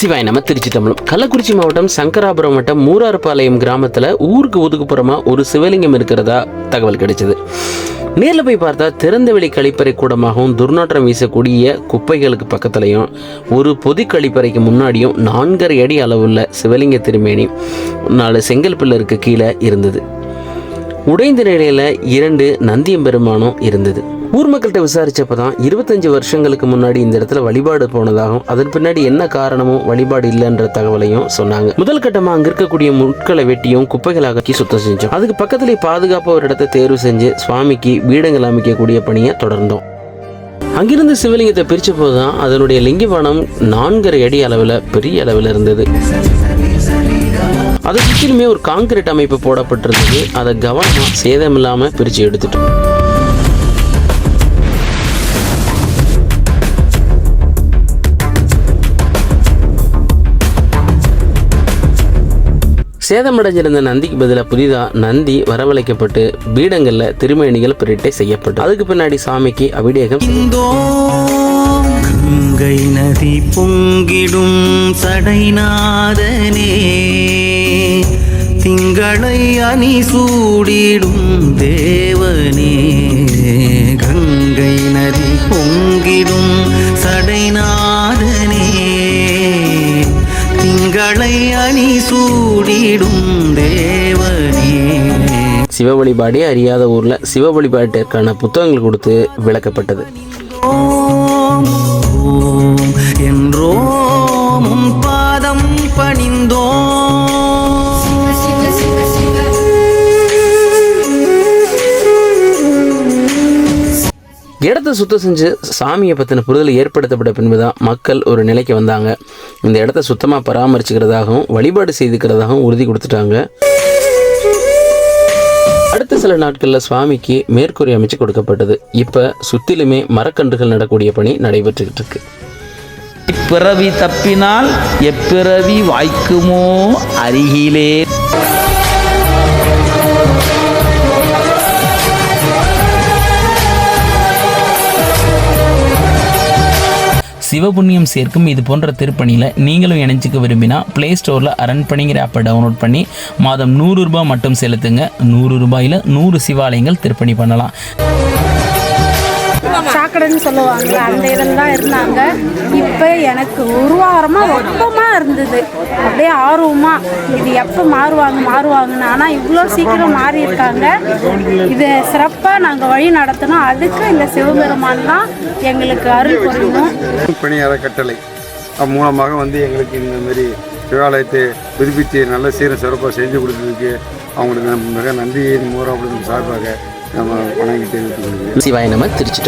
சிவாய் நம்ம திருச்சி தமிழம் கள்ளக்குறிச்சி மாவட்டம் சங்கராபுரம் வட்டம் மூராறுபாளையம் கிராமத்தில் ஊருக்கு ஒதுக்குப்புறமாக ஒரு சிவலிங்கம் இருக்கிறதா தகவல் கிடைச்சது. நேரில் போய் பார்த்தா திறந்தவெளி கழிப்பறை கூடமாகவும் துர்நாற்றம் வீசக்கூடிய குப்பைகளுக்கு பக்கத்துலையும் ஒரு பொது கழிப்பறைக்கு முன்னாடியும் நான்கரை அடி அளவுள்ள சிவலிங்க திருமேனி நாலு செங்கல் பில்லருக்கு கீழே இருந்தது. உடைந்த நிலையில் இரண்டு நந்தியம் பெருமானம் இருந்தது. ஊர் மக்கள்கிட்ட விசாரிச்சப்ப தான் இருபத்தஞ்சு வருஷங்களுக்கு முன்னாடி இந்த இடத்துல வழிபாடு போனதாகவும் அதன் பின்னாடி என்ன காரணமும் வழிபாடு இல்லைன்ற தகவலையும் சொன்னாங்க. முதல் கட்டமா அங்க இருக்கக்கூடிய முட்களை வெட்டியும் குப்பைகளாக்கி சுத்தம் செஞ்சோம். அதுக்கு பக்கத்துல பாதுகாப்பாக ஒரு இடத்தை தேர்வு செஞ்சு சுவாமிக்கு வீடங்கள் அமைக்கக்கூடிய பணியை தொடர்ந்தோம். அங்கிருந்து சிவலிங்கத்தை பிரிச்ச போதுதான் அதனுடைய லிங்கபானம் நான்கரை அடி அளவில் பெரிய அளவில் இருந்தது. அதை சுற்றிலுமே ஒரு காங்கிரீட் அமைப்பு போடப்பட்டிருந்தது. அதை கவனமாக சேதமில்லாமல் பிரித்து எடுத்துட்டோம். சேதமடைஞ்சிருந்த நந்திக்கு பதிலாக புதிதாக நந்தி வரவழைக்கப்பட்டு பீடங்களில் திருமேனிகள் பிரட்டை செய்யப்பட்டு அதுக்கு பின்னாடி சாமிக்கு அபிடேகம் கங்கை நதி பொங்கிடும் சடைநாதனே. திங்களை அணி சூடிடும் தேவனே. தேவனே. சிவ வழிபாடே அறியாத ஊரில் சிவ வழிபாட்டிற்கான புத்தகங்கள் கொடுத்து விளக்கப்பட்டது. இடத்த சுத்தம் செஞ்சு சாமியை பற்றின புரிதல் ஏற்படுத்தப்பட்ட பின்புதான் மக்கள் ஒரு நிலைக்கு வந்தாங்க. இந்த இடத்த சுத்தமாக பராமரிச்சுக்கிறதாகவும் வழிபாடு செய்துக்கிறதாகவும் உறுதி கொடுத்துட்டாங்க. அடுத்த சில நாட்களில் சுவாமிக்கு மேற்கூரை அமைச்சு கொடுக்கப்பட்டது. இப்போ சுத்திலுமே மரக்கன்றுகள் நடக்கூடிய பணி நடைபெற்றுக்கிட்டு இருக்கு. இப்பிறவி தப்பினால் எப்பிறவி வாய்க்குமோ அருகிலே. சிவபுண்ணியம் சேர்க்கும் இது போன்ற திருப்பணியில் நீங்களும் இணைஞ்சிக்க விரும்பினா ப்ளே ஸ்டோரில் அரண்பணிங்கிற ஆப்பை டவுன்லோட் பண்ணி மாதம் நூறு ரூபாய் மட்டும் செலுத்துங்க. நூறு ரூபாயில் நூறு சிவாலயங்கள் திருப்பணி பண்ணலாம். சாக்கடைன்னு சொல்லுவாங்க. அந்த இதில் தான் இருந்தாங்க. இப்போ எனக்கு ஒரு வாரமாக ஒப்பமாக இருந்தது. அப்படியே ஆர்வமாக இது எப்போ மாறுவாங்க மாறுவாங்கன்னு. ஆனால் இவ்வளோ சீக்கிரம் மாறி இருக்காங்க இது சிறப்பாக நாங்கள் வழி நடத்தணும். அதுக்கு இந்த சிவபெருமான் தான் எங்களுக்கு அருள் புரியணும் பணி அறக்கட்டளை. அது மூலமாக வந்து எங்களுக்கு இந்த மாதிரி சிவாலயத்தை புதுப்பித்து நல்ல சீர சிறப்பாக செஞ்சு கொடுத்ததுக்கு அவங்களுக்கு மிக நன்றியின் மூலம் அப்படின்னு சார்பாக நம்ம வணங்கி தெரிவித்துக் கொள்கிறேன் சிவாய நம திருச்சி